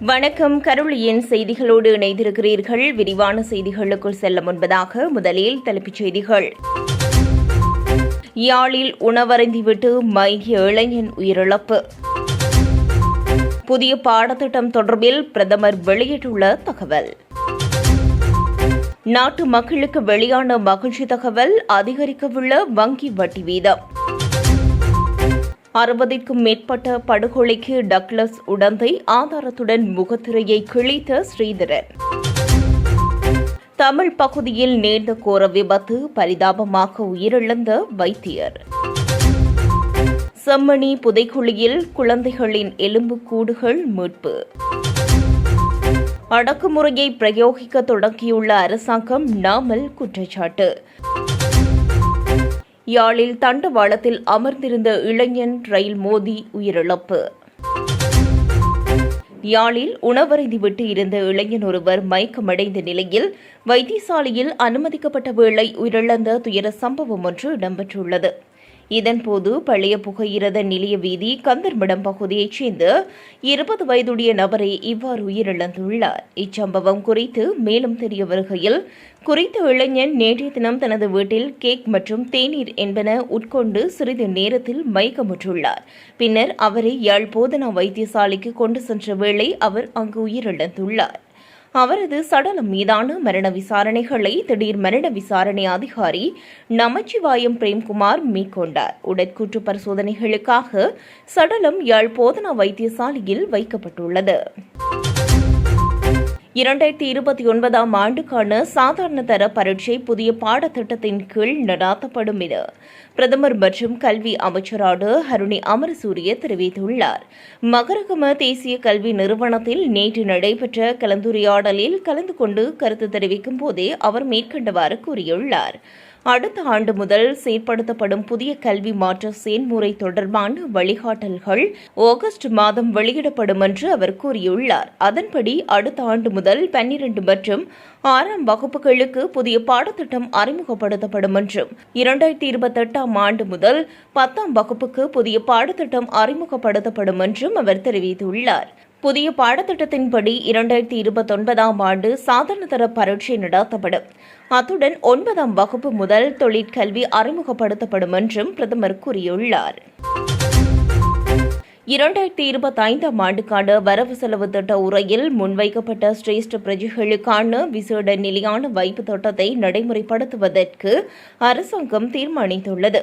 வணக்கம். கருளியின் செய்திகளோடு இணைந்திருக்கிறீர்கள். விரிவான செய்திகளுக்குள் செல்ல முன்பதாக முதலில் தலைப்புச் செய்திகள். யாழில் உணவருந்திவிட்டு மயங்கிய இளைஞன் உயிரிழப்பு. புதிய பாடத்திட்டம் தொடர்பில் பிரதமர் வெளியிட்டுள்ள தகவல். நாட்டு மக்களுக்கு வெளியான மகிழ்ச்சி தகவல் அதிகரிக்கவுள்ள வங்கி வட்டி வீதம். அறுபதிற்கும் மேற்பட்ட படுகொலைக்கு டக்ளஸ் உடந்தை ஆதாரத்துடன் முகத்திரையை கிழித்த ஸ்ரீதரன். தமிழ் பகுதியில் நேர்ந்த கோர விபத்து பரிதாபமாக உயிரிழந்த வைத்தியர். செம்மணி புதைக்குழியில் குழந்தைகளின் எலும்புக்கூடுகள் மீட்பு. அடக்குமுறையை பிரயோகிக்க தொடங்கியுள்ள அரசாங்கம் நாமல் குற்றச்சாட்டு. யாழில் தண்டவாளத்தில் அமர்ந்திருந்த இளைஞன் ரயில் மோதி உயிரிழப்பு. யாழில் உணவருந்திவிட்டு இருந்த இளைஞன் ஒருவர் மயக்கமடைந்த நிலையில் வைத்தியசாலையில் அனுமதிக்கப்பட்ட வேளை உயிரிழந்த துயர சம்பவம் ஒன்று இடம்பெற்றுள்ளது. இதன்போது பழைய புகையிரத நிலைய வீதி கந்தர்மடம் பகுதியைச் சேர்ந்த இருபது வயதுடைய நபரே இவ்வாறு உயிரிழந்துள்ளார். இச்சம்பவம் குறித்து மேலும் தெரிய வருகையில் குறித்த இளைஞன் நேற்றைய தினம் தனது வீட்டில் கேக் மற்றும் தேநீர் என்பன உட்கொண்டு சிறிது நேரத்தில் மயக்கமுற்றுள்ளார். பின்னர் அவரை யாழ் போதனா வைத்தியசாலைக்கு கொண்டு சென்ற வேளை அவர் அங்கு உயிரிழந்துள்ளார். அவரது சடலம் மீதான மரண விசாரணைகளை திடீர் மரண விசாரணை அதிகாரி நமச்சிவாயம் பிரேம்குமார் மேற்கொண்டார். உடற்கூற்று பரிசோதனைகளுக்காக சடலம் யாழ் போதனா வைத்தியசாலையில் வைக்கப்பட்டுள்ளது. இரண்டாயிரத்தி இருபத்தி ஒன்பதாம் ஆண்டுக்கான சாதாரண தர பரீட்சை புதிய பாடத்திட்டத்தின் கீழ் நடாத்தப்படும் என பிரதமர் மற்றும் கல்வி அமைச்சரான ஹருணி அமரசூரிய தெரிவித்துள்ளார். மகரகம தேசிய கல்வி நிறுவனத்தில் நேற்று நடைபெற்ற கலந்துரையாடலில் கலந்து கொண்டு கருத்து தெரிவிக்கும் போதே அவர் மேற்கண்டவாறு கூறியுள்ளார். அடுத்த ஆண்டு முதல் செயற்படுத்தப்படும் புதிய கல்வி மாற்ற செயல்முறை தொடர்பான வழிகாட்டல்கள் ஆகஸ்ட் மாதம் வெளியிடப்படும் என்று அவர் கூறியுள்ளார். அதன்படி அடுத்த ஆண்டு முதல் பன்னிரண்டு மற்றும் ஆறாம் வகுப்புகளுக்கு புதிய பாடத்திட்டம் அறிமுகப்படுத்தப்படும் என்றும் இரண்டாயிரத்தி இருபத்தி எட்டாம் ஆண்டு முதல் பத்தாம் வகுப்புக்கு புதிய பாடத்திட்டம் அறிமுகப்படுத்தப்படும் என்றும் அவர் தெரிவித்துள்ளார். புதிய பாடத்திட்டத்தின்படி இரண்டாயிரத்தி இருபத்தொன்பதாம் ஆண்டு சாதாரண தர பரீட்சை நடத்தப்படும். அத்துடன் ஒன்பதாம் வகுப்பு முதல் தொழிற்கல்வி அறிமுகப்படுத்தப்படும் என்றும் பிரதமர் கூறியுள்ளார். இரண்டாயிரத்தி இருபத்தி ஐந்தாம் ஆண்டுக்கான வரவு செலவு திட்ட உரையில் முன்வைக்கப்பட்ட சிரேஷ்ட பிரஜைகளுக்கான விசேட நிலையான வைப்பு திட்டத்தை நடைமுறைப்படுத்துவதற்கு அரசாங்கம் தீர்மானித்துள்ளது.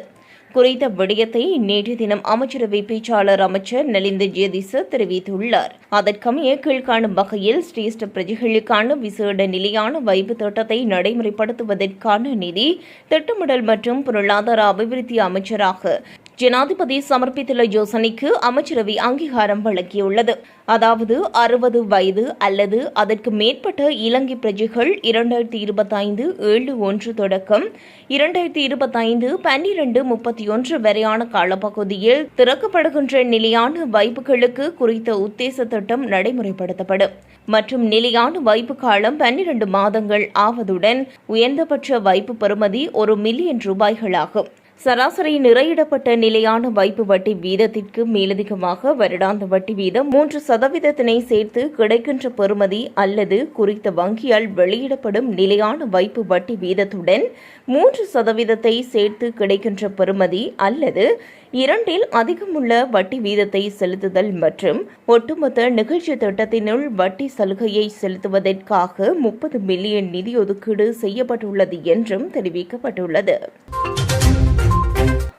குறித்த விடயத்தை நேற்று தினம் அமைச்சரவை பேச்சாளர் அமைச்சர் நலிந்த ஜெயதிச தெரிவித்துள்ளார். அதற்கமைய கீழ்காணும் வகையில் சிரேஷ்ட பிரஜைகளுக்கான விசேட நிலையான வைப்பு திட்டத்தை நடைமுறைப்படுத்துவதற்கான நிதி திட்டமிடல் மற்றும் பொருளாதார அபிவிருத்தி அமைச்சராக ஜனாதிபதி சமர்ப்பித்துள்ள யோசனைக்கு அமைச்சரவை அங்கீகாரம் வழங்கியுள்ளது. அதாவது அறுபது வயது அல்லது அதற்கு மேற்பட்ட இலங்கை பிரஜைகள் இரண்டாயிரத்தி இருபத்தைந்து ஏழு ஒன்று தொடக்கம். இரண்டாயிரத்தி இருபத்தைந்து பன்னிரண்டு முப்பத்தி ஒன்று வரையான காலப்பகுதியில் திறக்கப்படுகின்ற நிலையான வைப்புகளுக்கு குறித்த உத்தேச திட்டம் நடைமுறைப்படுத்தப்படும். மற்றும் நிலையான வைப்பு காலம் பன்னிரண்டு மாதங்கள் ஆவதுடன் உயர்ந்தபட்ச வைப்பு பெறுமதி ஒரு மில்லியன் ரூபாய்களாகும். சராசரி நிறையிடப்பட்ட நிலையான வைப்பு வட்டி வீதத்திற்கு மேலதிகமாக வருடாந்த வட்டி வீதம் மூன்று சதவீதத்தினை சேர்த்து கிடைக்கின்ற பெறுமதி அல்லது குறித்த வங்கியால் வெளியிடப்படும் நிலையான வைப்பு வட்டி வீதத்துடன் மூன்று சதவீதத்தை சேர்த்து கிடைக்கின்ற பெறுமதி அல்லது இரண்டில் அதிகமுள்ள வட்டி வீதத்தை செலுத்துதல் மற்றும் ஒட்டுமொத்த நிகழ்ச்சி திட்டத்தினுள் வட்டி சலுகையை செலுத்துவதற்காக முப்பது மில்லியன் நிதி ஒதுக்கீடு செய்யப்பட்டுள்ளது என்றும் தெரிவிக்கப்பட்டுள்ளது.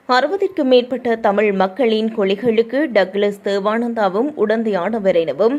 அறுபதிற்கும் மேற்பட்ட தமிழ் மக்களின் கொலைகளுக்கு டக்ளஸ் தேவானந்தாவும் உடந்தையானவர் எனவும்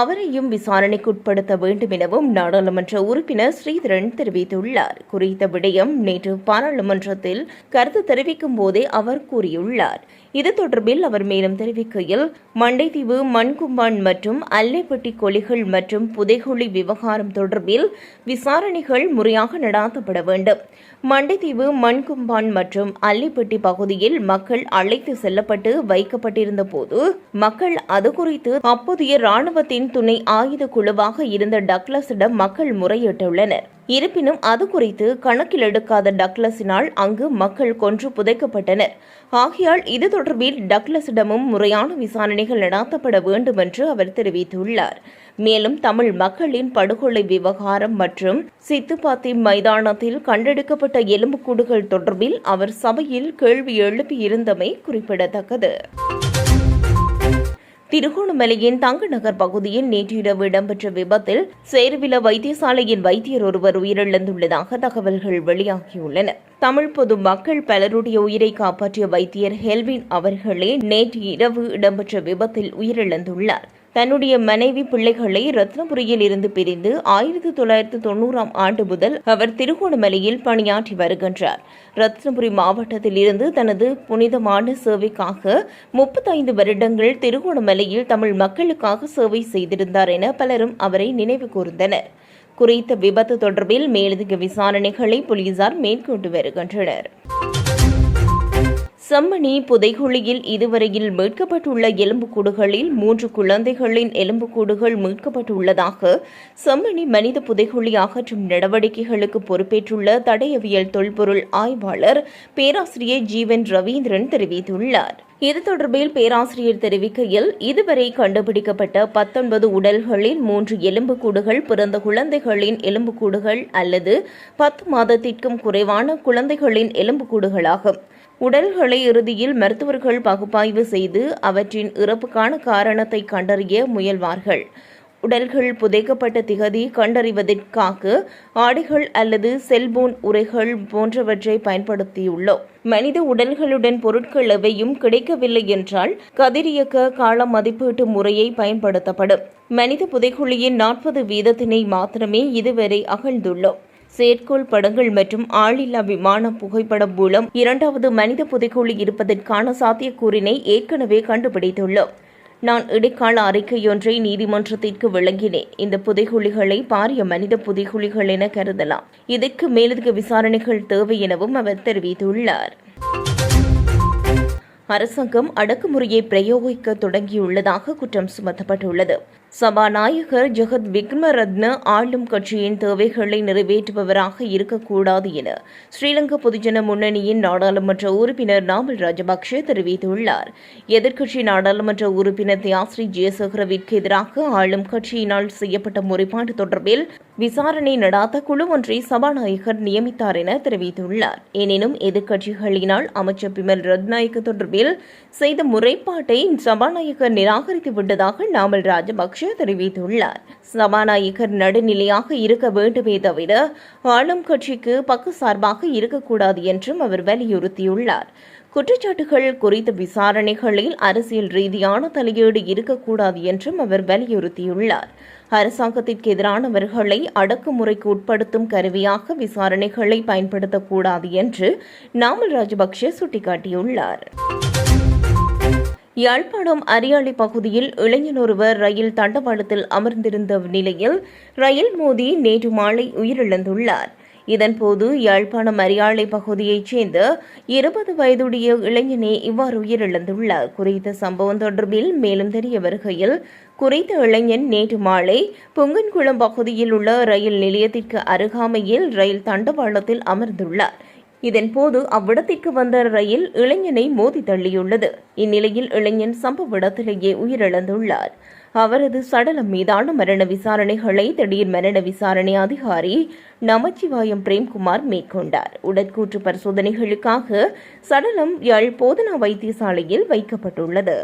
அவரையும் விசாரணைக்குட்படுத்த வேண்டும் எனவும் நாடாளுமன்ற உறுப்பினர் ஸ்ரீதரன் தெரிவித்துள்ளார். குறித்த விடயம் நேற்று பாராளுமன்றத்தில் கருத்து தெரிவிக்கும் போதே அவர் கூறியுள்ளார். இது தொடர்பில் அவர் மேலும் தெரிவிக்கையில் மண்டைதீவு மண்கும்பான் மற்றும் அல்லைப்பட்டி கொலைகள் மற்றும் புதைகுழி விவகாரம் தொடர்பில் விசாரணைகள் முறையாக நடாத்தப்பட வேண்டும். மண்டைதீவு மண்கும்பான் மற்றும் அல்லிப்பட்டி பகுதியில் மக்கள் அழைத்து செல்லப்பட்டு வைக்கப்பட்டிருந்த போது மக்கள் அது குறித்து அப்போதைய ராணுவத்தின் துணை ஆயுத குழுவாக இருந்த டக்ளஸிடம் மக்கள் முறையிட்டுள்ளனர். இருப்பினும் அது குறித்து கணக்கில் எடுக்காத டக்ளஸினால் அங்கு மக்கள் கொன்று புதைக்கப்பட்டனர். ஆகையால் இது தொடர்பில் டக்ளஸிடமும் முறையான விசாரணைகள் நடாத்தப்பட வேண்டும் என்று அவர் தெரிவித்துள்ளார். மேலும் தமிழ் மக்களின் படுகொலை விவகாரம் மற்றும் சித்துப்பாத்தி மைதானத்தில் கண்டெடுக்கப்பட்ட எலும்புக்கூடுகள் தொடர்பில் அவர் சபையில் கேள்வி எழுப்பியிருந்தமை குறிப்பிடத்தக்கது. திருகோணமலையின் தங்கநகர் பகுதியில் நேற்றிரவு இடம்பெற்ற விபத்தில் சேர்வில வைத்தியசாலையின் வைத்தியர் ஒருவர் உயிரிழந்துள்ளதாக தகவல்கள் வெளியாகியுள்ளன. தமிழ் பொது மக்கள் பலருடைய உயிரை காப்பாற்றிய வைத்தியர் ஹெல்வின் அவர்களே நேற்று இரவு இடம்பெற்ற விபத்தில் உயிரிழந்துள்ளார். தன்னுடைய மனைவி பிள்ளைகளை ரத்னபுரியில் இருந்து பிரிந்து ஆயிரத்தி தொள்ளாயிரத்தி தொண்ணூறாம் ஆண்டு முதல் அவர் திருகோணமலையில் பணியாற்றி வருகின்றார். ரத்னபுரி மாவட்டத்தில் இருந்து தனது புனிதமான சேவைக்காக முப்பத்தைந்து வருடங்கள் திருகோணமலையில் தமிழ் மக்களுக்காக சேவை செய்திருந்தார் என பலரும் அவரை நினைவு கூர்ந்தனர். குறித்த விபத்து தொடர்பில் மேலதிக விசாரணைகளை போலீசார் மேற்கொண்டு வருகின்றனர். செம்மணி புதைகுழியில் இதுவரையில் மீட்கப்பட்டுள்ள எலும்புக்கூடுகளில் மூன்று குழந்தைகளின் எலும்புக்கூடுகள் மீட்கப்பட்டுள்ளதாக செம்மணி மனித புதைகுழி அகற்றும் நடவடிக்கைகளுக்கு பொறுப்பேற்றுள்ள தடயவியல் தொல்பொருள் ஆய்வாளர் பேராசிரியர் ஜீவன் ரவீந்திரன் தெரிவித்துள்ளார். இது தொடர்பில் பேராசிரியர் தெரிவிக்கையில் இதுவரை கண்டுபிடிக்கப்பட்ட பத்தொன்பது உடல்களில் மூன்று எலும்புக்கூடுகள் பிறந்த குழந்தைகளின் எலும்புக்கூடுகள் அல்லது பத்து மாதத்திற்கும் குறைவான குழந்தைகளின் எலும்புக்கூடுகளாகும். உடல்களை இறுதியில் மருத்துவர்கள் பகுப்பாய்வு செய்து அவற்றின் இறப்புக்கான காரணத்தை கண்டறிய முயல்வார்கள். உடல்கள் புதைக்கப்பட்ட திகதி கண்டறிவதற்காக ஆடைகள் அல்லது செல்போன் உரைகள் போன்றவற்றை பயன்படுத்தியுள்ளோம் மனித உடல்களுடன் பொருட்கள் எவையும் கிடைக்கவில்லை என்றால் கதிரியக்க கால மதிப்பீட்டு முறையை பயன்படுத்தப்படும். மனித புதைக்குழியின் நாற்பது வீதத்தினை மாத்திரமே இதுவரை அகழ்ந்துள்ளோம். செயற்கோள் படங்கள் மற்றும் ஆளில்லா விமான புகைப்படம் மூலம் இரண்டாவது மனித புதைக்குழி இருப்பதற்கான சாத்தியக்கூறினை ஏற்கனவே கண்டுபிடித்துள்ளோம். நான் இடைக்கால அறிக்கையொன்றை நீதிமன்றத்திற்கு வழங்கினேன். இந்த புதைகுழிகளை பாரிய மனித புதைகுழிகள் என கருதலாம். இதற்கு மேலதிக விசாரணைகள் தேவை எனவும் அவர் தெரிவித்துள்ளார். அரசாங்கம் அடக்குமுறையை பிரயோகிக்க தொடங்கியுள்ளதாக குற்றம் சுமத்தப்பட்டுள்ளது. சபாநாயகர் ஜெகத் விக்ரமரத்ன ஆளும் கட்சியின் தேவைகளை நிறைவேற்றுபவராக இருக்கக்கூடாது என ஸ்ரீலங்கா பொதுஜன முன்னணியின் நாடாளுமன்ற உறுப்பினர் நாமல் ராஜபக்ஷ தெரிவித்துள்ளார். எதிர்க்கட்சி நாடாளுமன்ற உறுப்பினர் தியாஸ்ரீ ஜெயசேகரவிற்கு எதிராக ஆளும் கட்சியினால் செய்யப்பட்ட முறைப்பாடு தொடர்பில் விசாரணை நடாத்த குழு ஒன்றை சபாநாயகர் நியமித்தார் என தெரிவித்துள்ளார். எனினும் எதிர்க்கட்சிகளினால் அமைச்சர் பிமல் ரத்நாயக்க தொடர்பில் செய்த முறைப்பாட்டை சபாநாயகர் நிராகரித்து விட்டதாக நாமல் ராஜபக்ஷ தெரிவித்துள்ளார். சபாநாயகர் நடுநிலையாக இருக்க வேண்டுமே தவிர ஆளும் கட்சிக்கு பக்கு சார்பாக இருக்கக்கூடாது என்றும் அவர் வலியுறுத்தியுள்ளார். குற்றச்சாட்டுகள் குறித்த விசாரணைகளில் அரசியல் ரீதியான தலையீடு இருக்கக்கூடாது என்றும் அவர் வலியுறுத்தியுள்ளார். அரசாங்கத்திற்கு எதிரானவர்களை அடக்குமுறைக்கு உட்படுத்தும் கருவியாக விசாரணைகளை பயன்படுத்தக்கூடாது என்று நாமல் ராஜபக்சே சுட்டிக்காட்டியுள்ளார். யாழ்ப்பாணம் அரியாலை பகுதியில் இளைஞன் ஒருவர் ரயில் தண்டவாளத்தில் அமர்ந்திருந்த நிலையில் ரயில் மோதி நேற்று மாலை உயிரிழந்துள்ளார். இதன்போது யாழ்ப்பாணம் அரியாலை பகுதியைச் சேர்ந்த இருபது வயதுடைய இளைஞனே இவ்வாறு உயிரிழந்துள்ளார். குறித்த சம்பவம் தொடர்பில் மேலும் தெரிய வருகையில் குறித்த இளைஞன் நேற்று மாலை பொங்கன்குளம் பகுதியில் உள்ள ரயில் நிலையத்திற்கு அருகாமையில் ரயில் தண்டவாளத்தில் அமர்ந்துள்ளார். இதன்போது அவ்விடத்திற்கு வந்த ரயில் இளைஞனை மோதி தள்ளியுள்ளது. இந்நிலையில் இளைஞன் சம்பவ இடத்திலேயே உயிரிழந்துள்ளார். அவரது சடலம் மீதான மரண விசாரணைகளை திடீர் மரண விசாரணை அதிகாரி நமச்சிவாயம் பிரேம்குமார் மேற்கொண்டார். உடற்கூற்று பரிசோதனைகளுக்காக சடலம் யாழ் போதனா வைத்தியசாலையில் வைக்கப்பட்டுள்ளது.